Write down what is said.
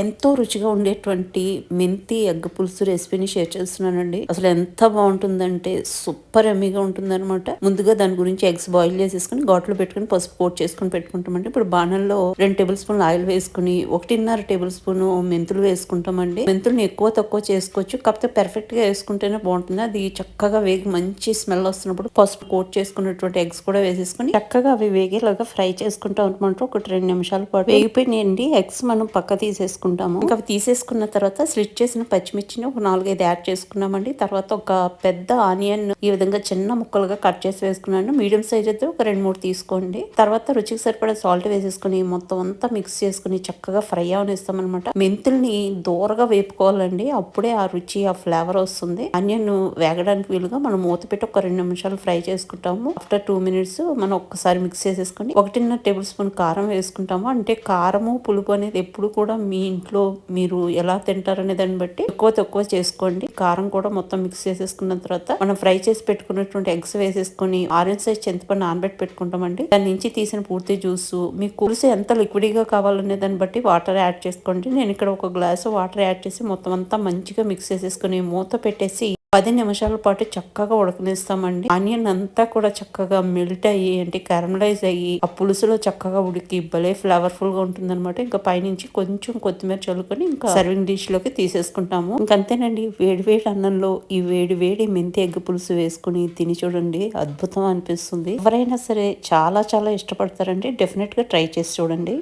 ఎంతో రుచిగా ఉండేటువంటి మెంతి ఎగ్ పులుసు రెసిపీని షేర్ చేస్తున్నానండి. అసలు ఎంత బాగుంటుందంటే సూపర్ ఎమ్మీగా ఉంటుందన్నమాట. ముందుగా దాని గురించి ఎగ్స్ బాయిల్ చేసేసుకుని ఘాట్లో పెట్టుకుని పసుపు కోట్ చేసుకుని పెట్టుకుంటామండి. ఇప్పుడు బాణంలో రెండు టేబుల్ స్పూన్ ఆయిల్ వేసుకుని ఒకటిన్నర టేబుల్ స్పూన్ మెంతులు వేసుకుంటామండి. మెంతుల్ని ఎక్కువ తక్కువ చేసుకోవచ్చు. కాకపోతే పెర్ఫెక్ట్గా వేసుకుంటేనే బాగుంటుంది. అది చక్కగా వేగి మంచి స్మెల్ వస్తున్నప్పుడు పసుపు కోట్ చేసుకున్నటువంటి ఎగ్స్ కూడా వేసేసుకుని చక్కగా అవి వేగేలాగా ఫ్రై చేసుకుంటాం అనమాట ఒకటి రెండు నిమిషాల పాటు. వేగిపోయినాయండి. ఎగ్స్ మనం పక్క తీసేసుకుంటాం తీసేసుకుంటాము ఇంకా అవి తీసేసుకున్న తర్వాత స్లిట్ చేసిన పచ్చిమిర్చిని ఒక నాలుగైదు యాడ్ చేసుకున్నామండి. తర్వాత ఒక పెద్ద ఆనియన్ ఈ విధంగా చిన్న ముక్కలుగా కట్ చేసి వేసుకున్నాను. మీడియం సైజ్ అయితే ఒక రెండు మూడు తీసుకోండి. తర్వాత రుచికి సరిపడా సాల్ట్ వేసేసుకుని మొత్తం అంతా మిక్స్ చేసుకుని చక్కగా ఫ్రై అవనిస్తాం అనమాట మెంతుల్ని దూరగా వేపుకోవాలండి. అప్పుడే ఆ రుచి ఆ ఫ్లేవర్ వస్తుంది. ఆనియన్ వేగడానికి వీలుగా మనం మూత పెట్టి ఒక రెండు నిమిషాలు ఫ్రై చేసుకుంటాము. ఆఫ్టర్ టూ మినిట్స్ మనం ఒక్కసారి మిక్స్ చేసేసుకుని ఒకటిన్నర టేబుల్ స్పూన్ కారం వేసుకుంటాము. అంటే కారము పులుపు అనేది ఎప్పుడు కూడా మీ ఇంట్లో మీరు ఎలా తింటారనే దాన్ని బట్టి ఎక్కువ తక్కువ చేసుకోండి. కారం కూడా మొత్తం మిక్స్ చేసేసుకున్న తర్వాత మనం ఫ్రై చేసి పెట్టుకున్నటువంటి ఎగ్స్ వేసేసుకొని ఆరెంజ్ సైజ్ చింతపండు నానబెట్టి పెట్టుకుంటామండి. దాని నుంచి తీసిన పూర్తి జ్యూస్ మీకు పులుసు ఎంత లిక్విడ్గా కావాలనే దాన్ని బట్టి వాటర్ యాడ్ చేసుకోండి. నేను ఇక్కడ ఒక గ్లాస్ వాటర్ యాడ్ చేసి మొత్తం అంతా మంచిగా మిక్స్ చేసేసుకుని మూత పెట్టేసి పది నిమిషాల పాటు చక్కగా ఉడకనిస్తామండి. ఆనియన్ అంతా కూడా చక్కగా మెల్ట్ అయ్యి అంటే కరమలైజ్ అయ్యి ఆ పులుసులో చక్కగా ఉడికి భలే ఫ్లేవర్ఫుల్గా ఉంటుంది అనమాట ఇంకా పైనుంచి కొంచెం కొత్తిమీర చల్లుకొని ఇంకా సర్వింగ్ డిష్లోకి తీసేసుకుంటాము. ఇంకంతేనండి వేడి వేడి అన్నంలో ఈ వేడి వేడి మెంతి ఎగ్గు పులుసు వేసుకుని తిని చూడండి అద్భుతం అనిపిస్తుంది. ఎవరైనా సరే చాలా చాలా ఇష్టపడతారండి డెఫినెట్గా ట్రై చేసి చూడండి.